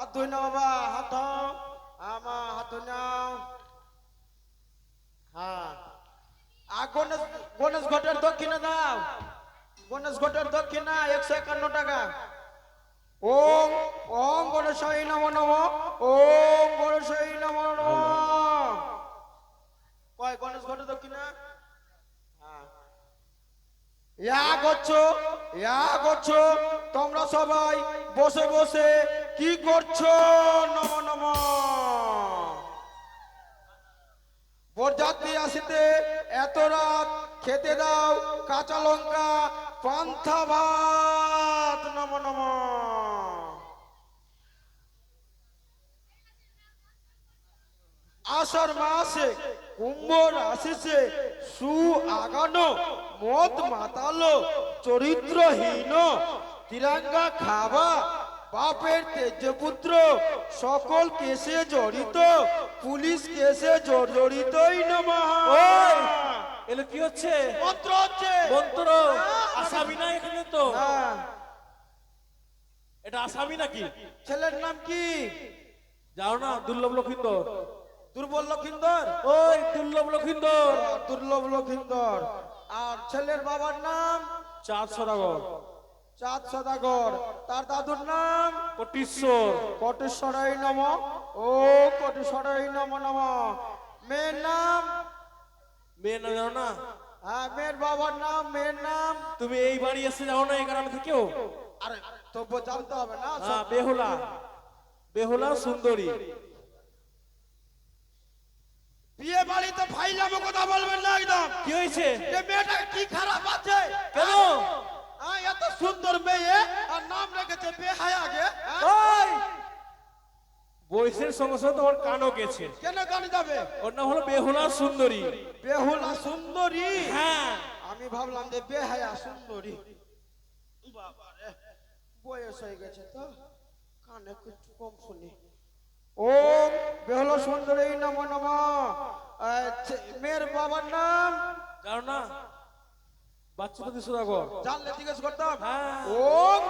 হাত ধুই না বাবা, হাত আমা, হাত ধুই নাও। হ্যাঁ। আর গণেশ গণেশ ঘটের দক্ষিণে দাও। গণেশ ঘটের দক্ষিণা একশো একান্ন টাকা। ওম ওম গণেশাই নম নম, ওম গণেশাই নম নম। কয়, গণেশ ঘটের দক্ষিণা? হ্যাঁ। ইয়া করছ ইয়া করছ, তোমরা সবাই বসে বসে কি করছ? নম নম। বরযাত্রী আসিতে এত রাত খেতে দাও কাঁচা লঙ্কা, পান্থা ভাত। নম নম। আষাঢ় মাসে, কুম্ভ রাশিসে সু আগানো মদ মাতালো, চরিত্রহীন, তিরঙ্গা খাবা বাপের তেজপুত্র সকল কেসে জড়িত পুলিশ কেসে জড়িতই নমঃ। এলো কি হচ্ছে? মন্ত্র হচ্ছে। মন্ত্র? আসামি না এখানে তো। এটা আসামি নাকি? ছেলের নাম কি? যাও না দুর্লভ লক্ষিন্দর। দুর্বল লক্ষিন্দর? ওই দুর্লভ লক্ষিন্দর। দুর্লভ লক্ষিন্দর। আর ছেলের বাবার নাম? চাঁদ সদাগর। চাঁদ সদাগর। তার দাদুর নাম? কটিশ্বর। কটেশ্বরাই নম ও কটেশ্বরাই নম নম। মেয়ের নাম? মেয়ে না যাও না? হ্যাঁ মেয়ের বাবার নাম মেয়ের নাম। তুমি এই বাড়ি এসে যাও না এই কারণে থেকেও? আরে তবু জানতে হবে না হ্যাঁ বেহুলা। বেহুলা সুন্দরী। বিয়ে বাড়িতে ফাইলামো কথা বলবেন না একদম। কি হয়েছে? মেয়েটা কি খারাপ আছে? কেন? হ্যাঁ, সুন্দর মেয়ে আর নাম রেখেছে বেহায়া গে? ওই! বয়সের সঙ্গে সঙ্গে তোমার কানও গেছে। কেন গান যাবে? ওর নাম হলো বেহুলা সুন্দরী। বেহুলা সুন্দরী? হ্যাঁ। আমি ভাবলাম যে বেহায়া সুন্দরী। বাবারে বয়স হয়ে গেছে তো কানে একটু কম শুনি। ও বেহুলা সুন্দরী নম নম। মেয়ের বাবার নাম? যাও না? বাচ্চাপতি সুদাগর জানলে জিজ্ঞেস করতাম। হ্যাঁ। ওম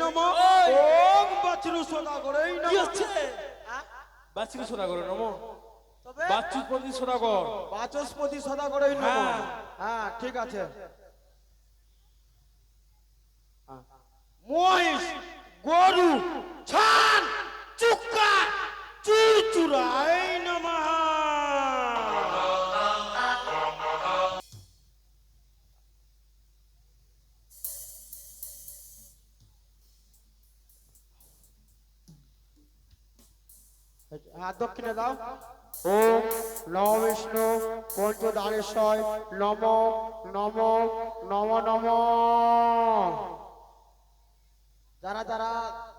নম। ওম নম। কি হচ্ছে? হ্যাঁ? নম। বাচস্পতি সদা করই নম। হ্যাঁ। হ্যাঁ ঠিক আছে। মহিষ গরু ছান চুক্কা চুচুরাই নমঃ। হাত দক্ষিণে দাও। ওম নম বিষ্ণু পঞ্চদানেশ্বর নম নম নম নম। যারা যারা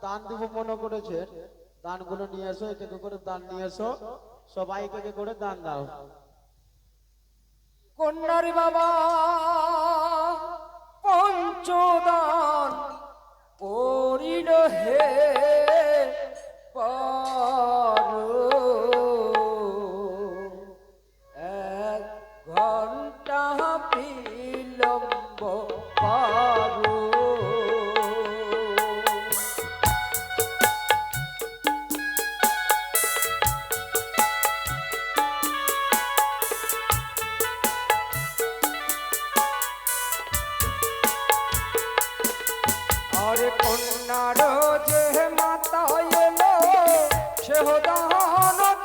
দান দিব মনে করেছে দানগুলো নিয়ে এসো এক এক করে দান নিয়ে এসো। সবাই এক করে দান দাও। কন্যার বাবা পঞ্চদান করিল হে। এক ঘণ্টা বিলম্ব পারো সে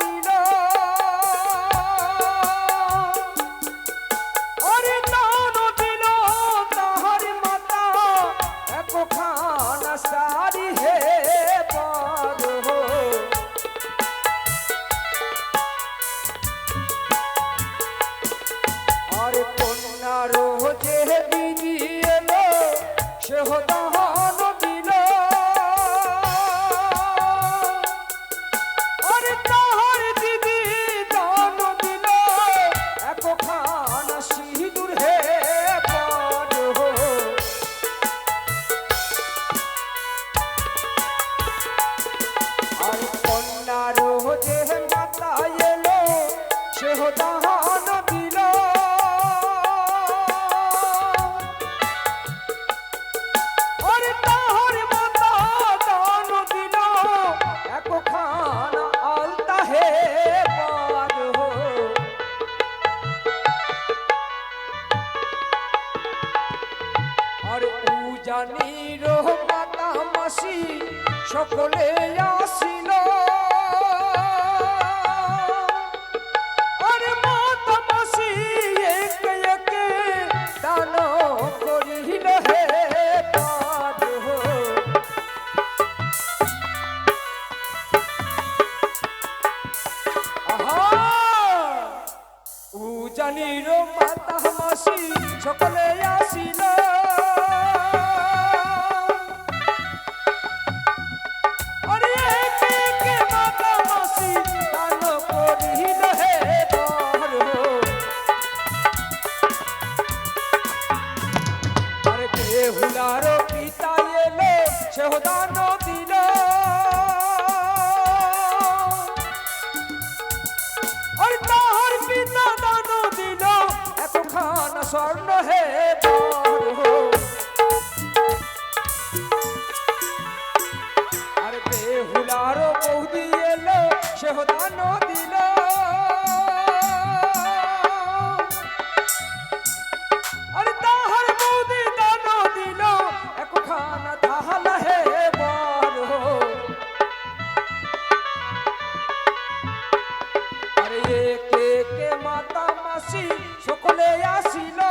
জানি রোহমাতা মাসি সকলে আসিল। জানি রো মাতা মাসি সকলে আস বেহুলার পিতা এলো সেহ দান দিল। তাহার পিতা দান দিল, এতখান স্বর্ণ হে আর বেহুলার বৌদি এলো সেহ দান দিল। সকলে আসিল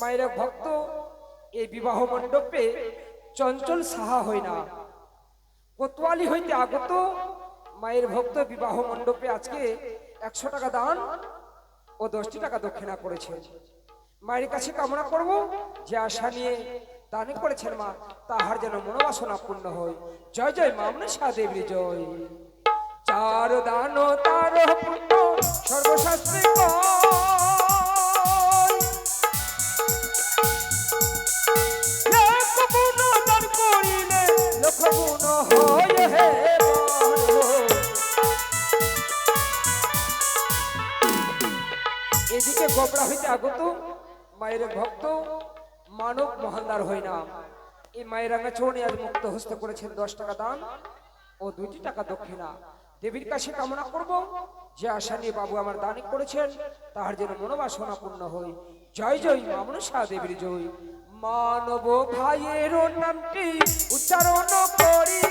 মায়ের ভক্ত, এই বিবাহ মণ্ডপে চঞ্চল সাহা হয় না। কোতোয়ালি হইতে আগত মায়ের ভক্ত বিবাহ মণ্ডপে আজকে একশো টাকা দান ও দশটি টাকা দক্ষিণা করেছে মায়ের কাছে কামনা করব যে আশা নিয়ে দান করেছেন মা, তাহার যেন মনোবাসনা পূর্ণ হয়। জয় জয়, মা, মনসা দেবী, জয়। চার দান তার পুণ্য সর্বশাস্ত্রে এদিকে গোবরা হইতে আগত, মায়ের ভক্ত মানব মহানদার হই না এই মায়ের রাঙা চরণে আজ মুক্ত হস্ত করেছেন দশ টাকা দান ও দুইটি টাকা দক্ষিণা। দেবীর কাছে কামনা করব যে আশা নিয়ে বাবু আমার দানি করেছেন, তাহার যেন মনোবাসনা পূর্ণ হই জয় জয়, মা দেবীর জয়। মানব ভাইয়ের নামটি উচ্চারণ করি।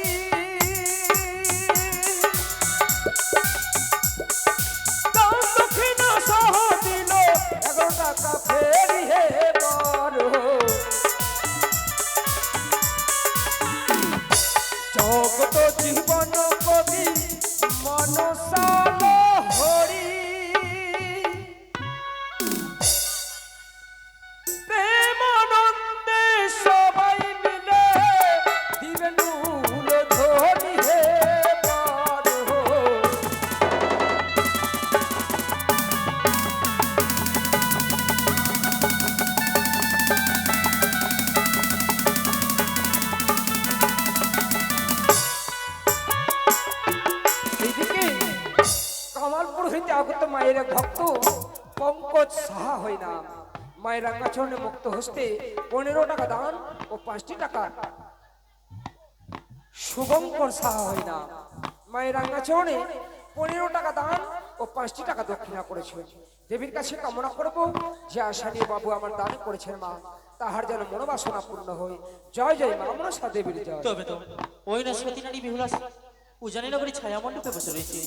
So. মায়ের ভক্ত পঙ্কজ সাহা হয় না। মায়ের রাঙ্গাচরণে মুক্ত হস্তে পনেরো টাকা দান ও পাঁচটি টাকা শুভঙ্কর সাহা হয় না। মায়ের রাঙ্গাচরণে পনেরো টাকা দান ও পাঁচটি টাকা দক্ষিণা করেছে। দেবীর কাছে কামনা করব যে আশা নিয়ে বাবু আমার দান করেছেন মা, তাহার যেন মনোবাসনা পূর্ণ হয়। জয় জয় মা, মনসা দেবীর জয়। তবে তো ওই না সতীনারী বিহুলা উজানি নগরী ছায়া মণ্ডপে বসে রয়েছে।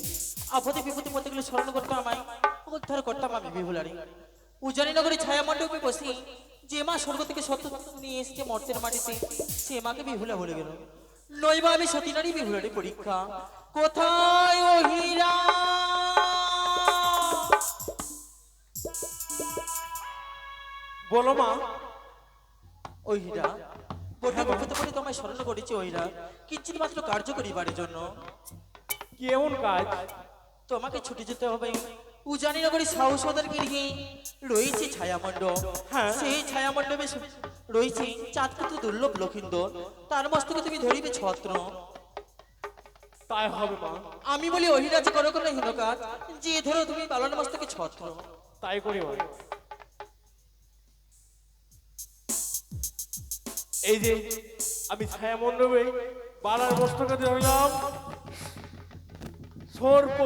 আপদে বিপদে মধ্যে গেলে স্মরণ করতাম আমায়। উদ্ধার করতাম আমি বিহুলারি উজানি নগরী ছায়া মণ্ডপে বসে যে মা স্বর্গ থেকে সত্য নিয়ে এসেছে মর্তের মাটিতে, সে মাকে বিহুলা বলে গেল। নইবা আমি সতীনারী বিহুলারি পরীক্ষা। কোথায় ও হীরা বলো মা ওই হীরা পড়ে তোমায় স্মরণ করেছি ওই হীরা কিঞ্চিত মাত্র কার্য করিবারের জন্য। কি এমন কাজ? তোমাকে ছুটি যেতে হবে। উজানি নগরী সাহসদার গিরিহি রয়েছে ছায়ামণ্ডপ। হ্যাঁ। সেই ছায়ামণ্ডপে রয়েছে চাঁদপুত্র দুর্লভ লক্ষিন্দর। তার মস্তকে তুমি ধরিবে ছত্র। তাই হবে মা। আমি বলি অহিরাজ করো কোনো হীন কাজ যে ধরো তুমি পালন মস্তকে ছত্র। তাই করি এই যে আমি ছায়া মণ্ডপে বালার মস্তকে ধরলাম সর্প।